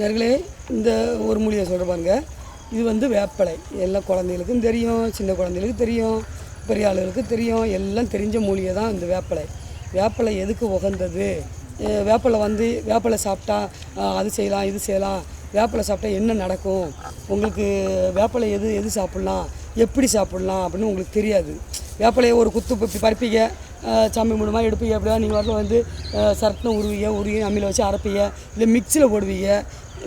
நேர்களே இந்த ஒரு மூலிகை சொல்கிற பாருங்க. இது வந்து வேப்பலை. எல்லாம் குழந்தைகளுக்கும் தெரியும் சின்ன குழந்தைகளுக்கு தெரியும் பெரிய ஆளுகளுக்கு தெரியும். எல்லாம் தெரிஞ்ச மூலிகை தான் இந்த வேப்பலை. வேப்பலை எதுக்கு உகந்தது? வேப்பலை வந்து வேப்பலை சாப்பிட்டா அது செய்யலாம் இது செய்யலாம். வேப்பலை சாப்பிட்டா என்ன நடக்கும்? உங்களுக்கு வேப்பலை எது எது சாப்பிட்லாம்? எப்படி சாப்பிட்லாம் அப்படின்னு உங்களுக்கு தெரியாது. வேப்பலையை ஒரு குத்து இப்படி பறிப்பீங்க சாமி மூலமாக எடுப்பீங்க அப்படியா நீங்கள் வரல வந்து சரட்டின உருவீங்க உருவி அம்மியில் வச்சு அரைப்பீங்க. இல்லை மிக்சியில் போடுவீங்க.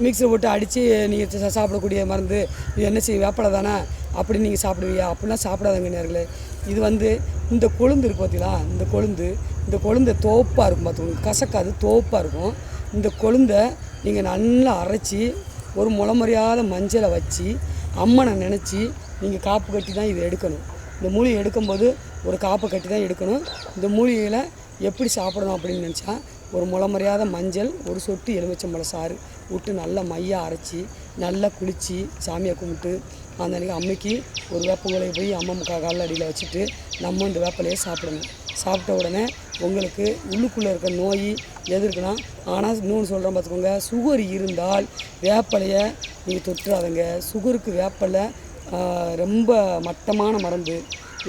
மிக்ஸில் போட்டு அடித்து நீங்கள் சாப்பிடக்கூடிய மருந்து இது என்ன செய்ய வேப்பலை தானே? அப்படி நீங்கள் சாப்பிடுவீங்க. அப்படிலாம் சாப்பிடாதங்க நேர்களே. இது வந்து இந்த கொழுந்து இருக்கு பார்த்தீங்களா இந்த கொழுந்து இந்த கொழுந்த தோப்பாக இருக்கும் பார்த்துக்கோங்க கசக்காது தோப்பாக இருக்கும். இந்த கொழுந்தை நீங்கள் நல்லா அரைச்சி ஒரு முளமறியாத மஞ்சளை வச்சு அம்மனை நினச்சி நீங்கள் காப்பு கட்டி தான் இதை எடுக்கணும். இந்த மூலிகை எடுக்கும்போது ஒரு காப்பை கட்டி தான் எடுக்கணும். இந்த மூலிகையில் எப்படி சாப்பிடணும் அப்படின்னு நினச்சா ஒரு முளமறியாத மஞ்சள் ஒரு சொட்டு எலுமிச்சம்பழ சாறு விட்டு நல்லா மையாக அரைச்சி நல்லா குளித்து சாமியை கும்பிட்டு அந்த அன்றைக்கி அம்மைக்கு ஒரு வேப்பங்குலையை போய் அம்மா முக்கா காலில் அடியில் வச்சுட்டு நம்ம இந்த வேப்பிலையை சாப்பிடணும். சாப்பிட்ட உடனே உங்களுக்கு உள்ளுக்குள்ளே இருக்க நோய் எது இருக்குன்னா ஆனால் இன்னொன்று சொல்கிறேன் பார்த்துக்கோங்க சுகர் இருந்தால் வேப்பலையை நீங்கள் தொட்டுறாதங்க சுகருக்கு வேப்பலை ரொம்ப மட்டமான மருந்து.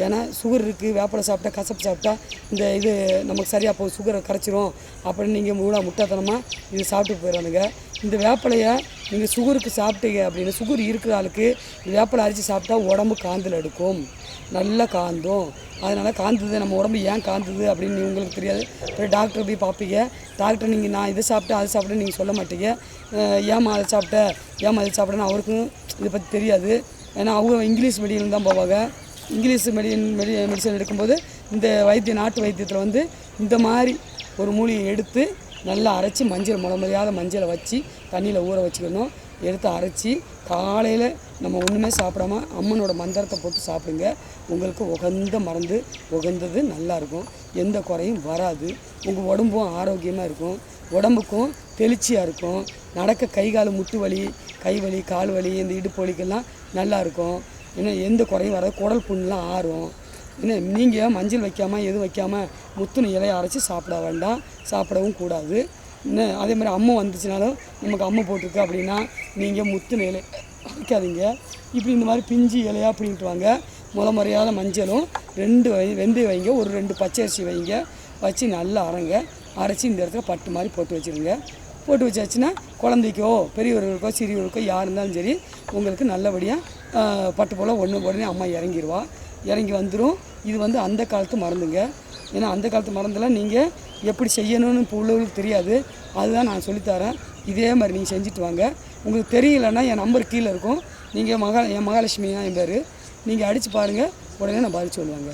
ஏன்னா சுகர் இருக்குது வேப்பலை சாப்பிட்டா கசப்பு சாப்பிட்டா இந்த இது நமக்கு சரியாக போகும் சுகரை கரைச்சிரும். அப்படின்னு நீங்கள் மூடா முட்டாத்தனமாக இது சாப்பிட்டு போயிடறானுங்க. இந்த வேப்பலையை நீங்கள் சுகருக்கு சாப்பிட்டீங்க அப்படின்னு சுகர் இருக்கிற ஆளுக்கு இந்த வேப்பலை அரிசி சாப்பிட்டா உடம்பு காந்தில் எடுக்கும். நல்லா காந்தும். அதனால் காந்தது நம்ம உடம்பு ஏன் காந்தது அப்படின்னு உங்களுக்கு தெரியாது. அப்புறம் டாக்டர் போய் பார்ப்பீங்க. டாக்டர் நீங்கள் நான் இதை சாப்பிட்டேன் அதை சாப்பிட்டேன்னு நீங்கள் சொல்ல மாட்டீங்க. ஏமா ஏம்மா அதை சாப்பிட்ட? ஏம்மா அதை சாப்பிட்டேன்னு அவருக்கும் இதை பற்றி தெரியாது. ஏன்னா அவங்க இங்கிலீஷ் மீடியம் தான் போவாங்க. இங்கிலீஷ் மெடியன் மெடி மெடிசன் எடுக்கும்போது இந்த வைத்திய நாட்டு வைத்தியத்தில் வந்து இந்த மாதிரி ஒரு மூலிகை எடுத்து நல்லா அரைச்சி மஞ்சள் முளமரியாத மஞ்சளை வச்சு தண்ணியில் ஊற வச்சுக்கணும். எடுத்து அரைச்சி காலையில் நம்ம ஒன்றுமே சாப்பிடாம அம்மனோட மந்திரத்தை போட்டு சாப்பிடுங்க. உங்களுக்கு உகந்த மருந்து உகந்தது நல்லாயிருக்கும் எந்த குறையும் வராது. உங்கள் உடம்பும் ஆரோக்கியமாக இருக்கும். உடம்புக்கும் தெளிச்சியாக இருக்கும். நடக்க கை கால் முட்டு வலி கை வலி கால் வலி இந்த இடுப்பு வலிக்கெல்லாம் நல்லாயிருக்கும் ஏன்னா எந்த குறையும் வராது. குடல் புண்ணெலாம் ஆறும். ஏன்னா நீங்கள் மஞ்சள் வைக்காமல் எதுவும் வைக்காமல் முத்துன இலையை அரைச்சி சாப்பிட வேண்டாம். சாப்பிடவும் கூடாது. என்ன அதே மாதிரி அம்மை வந்துச்சுனாலும் நமக்கு அம்மை போட்டிருக்கு அப்படின்னா நீங்கள் முத்துன இலை அரைக்காதீங்க. இப்படி இந்த மாதிரி பிஞ்சு இலையாக பிடிங்கிட்டு வாங்க. முளை முறையாத மஞ்சளும் ரெண்டு வை வெந்தயம் வைங்க. ஒரு ரெண்டு பச்சரிசி வைங்க. வச்சு நல்லா அரைங்க. அரைச்சி இந்த இடத்துல பட்டு மாதிரி போட்டு வச்சுருங்க. போட்டு வச்சாச்சுன்னா குழந்தைக்கோ பெரியவர்களுக்கோ சிறியவர்களுக்கோ யார் இருந்தாலும் சரி உங்களுக்கு நல்லபடியாக பட்டு போல் ஒன்று உடனே அம்மா இறங்கிடுவா இறங்கி வந்துடும் இது வந்து அந்த காலத்து மருந்துங்க. ஏன்னா அந்த காலத்து மருந்தெல்லாம் நீங்கள் எப்படி செய்யணும்னு இப்போ உள்ளவங்களுக்கு தெரியாது. அதுதான் நான் சொல்லித்தரேன் இதே மாதிரி நீங்கள் செஞ்சுட்டு வாங்க. உங்களுக்கு தெரியலன்னா என் நம்பர் கீழே இருக்கும். நீங்கள் மகா என் மகாலட்சுமி தான் என் பேர். நீங்கள் அடித்து பாருங்கள் உடனே நான் பதில் சொல்லுவாங்க.